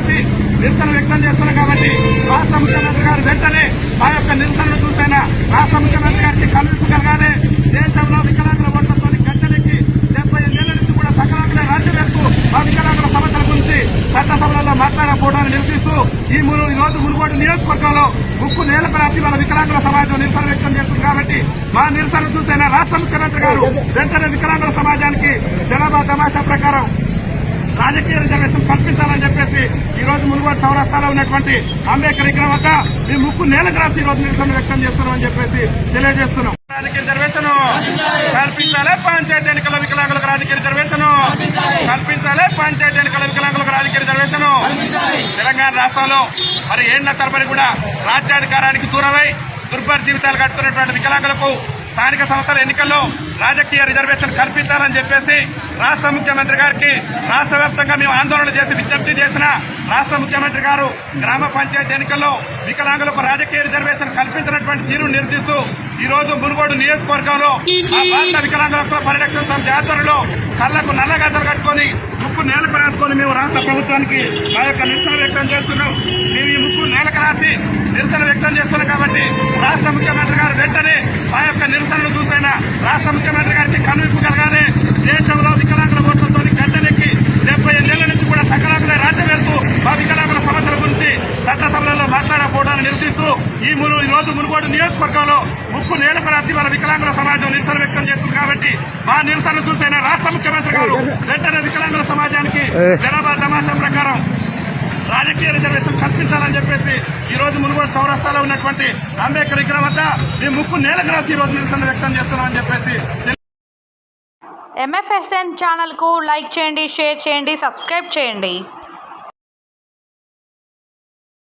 నిరసన వ్యక్తం చేస్తున్నాం కాబట్టి రాష్ట్ర ముఖ్యమంత్రి గారు వెంటనే ఆ యొక్క నిరసనను చూసైనా రాష్ట్ర ముఖ్యమంత్రి గారికి కనువిప్పు కలగానే దేశంలో వికలాంగుల ఓట్లతో గద్దెలెక్కి డెబ్బై ఎనిమిదేళ్ళ నుంచి కూడా సకలాంగుల రాజ్యం వరకు ఆ వికలాంగుల సమస్యల గురించి చట్టసభలలో మాట్లాడకపోవడాన్ని నిరసిస్తూ ఈ మురు ఈ రోజు మునుగోడు నియోజకవర్గంలో ముక్కు నేలకు రాసి వాళ్ళ వికలాంగుల సమాజం నిరసన వ్యక్తం చేస్తుంది కాబట్టి మా నిరసన చూసైనా రాష్ట్ర ముఖ్యమంత్రి గారు వెంటనే వికలాంగుల సమాజానికి జనాభా తమాషా ప్రకారం రాజకీయ రిజర్వేషన్ కల్పించాలని చెప్పేసి ఈ రోజు మునుగోడు చౌరస్తాలో ఉన్నటువంటి అంబేద్కర్ విగ్రహం వద్ద మీ ముక్కు నేలకు రాసి ఈ రోజు నిరసన వ్యక్తం చేస్తున్నామని చెప్పేసి తెలియజేస్తున్నాం. రాజకీయ రిజర్వేషన్ కల్పించాలి పంచాయతీ ఎన్నికల వికలాంగులకు రాజకీయ రిజర్వేషన్ కల్పించాలి పంచాయతీ ఎన్నికల వికలాంగులకు రాజకీయ రిజర్వేషన్. తెలంగాణ రాష్ట్రంలో మరి ఏళ్ళ తరబడి కూడా రాజ్యాధికారానికి దూరమై దుర్భర జీవితాలు గడుపుతున్నటువంటి వికలాంగులకు స్థానిక సంస్థల ఎన్నికల్లో రాజకీయ రిజర్వేషన్ కల్పించాలని చెప్పేసి రాష్ట్ర ముఖ్యమంత్రి గారికి రాష్ట్ర వ్యాప్తంగా మేము ఆందోళన చేసి విజ్ఞప్తి చేసిన రాష్ట్ర ముఖ్యమంత్రి గారు గ్రామ పంచాయతీ ఎన్నికల్లో వికలాంగులకు రాజకీయ రిజర్వేషన్ కల్పించినటువంటి తీరును నిరసిస్తూ ఈ రోజు మునుగోడు నియోజకవర్గంలో భారత వికలాంగుల పరిరక్షణ సమితి ఆధ్వర్యంలో కళ్ళకు నల్లగద్దలు కట్టుకొని ముక్కు నేలకు రాసుకొని మేము రాష్ట్ర ప్రభుత్వానికి మా యొక్క నిరసన వ్యక్తం చేస్తున్నాం. మేము ఈ ముక్కు నేలకు రాసి నిరసన వ్యక్తం చేస్తున్నాం కాబట్టి రాష్ట్ర ముఖ్యమంత్రి గారు వెంటనే మా యొక్క నిరసనలు చూసైనా రాష్ట్ర ముఖ్యమంత్రి గారికి కనువిప్పు కలగాలి దేశంలో వికలాంగుల ఓట్లతో గద్దెనెక్కి డెబ్బై ఎన్నేళ్ళ నుంచి కూడా సకలాంగుల రాజ్యం వెళ్తూ మా వికలాంగుల సమస్యల గురించి చట్టసభలలో మాట్లాడకపోవడాన్ని నిరసిస్తూ ఈ మును ఈ రోజు మునుగోడు నియోజకవర్గంలో ముక్కు నేలకు రాసి వాళ్ళ వికలాంగుల సమాజం నిరసన వ్యక్తం చేస్తుంది కాబట్టి మా నిరసన చూసైనా రాష్ట్ర ముఖ్యమంత్రి గారు వెంటనే వికలాంగుల సమాజానికి జనాభా తమాషా ప్రకారం రాజకీయ రిజర్వేషన్ కల్పించాలని చెప్పేసి ఈ రోజు మునుగోడు చౌరస్తాలో ఉన్నటువంటి అంబేద్కర్ విగ్రహం వద్ద ఈ ముక్కు నేలకు రాసి ఈ రోజు నిరసన వ్యక్తం చేస్తున్నామని చెప్పేసి ఎంఎఫ్ఎస్ఎన్ ఛానల్కు లైక్ చేయండి షేర్ చేయండి సబ్స్క్రైబ్ చేయండి.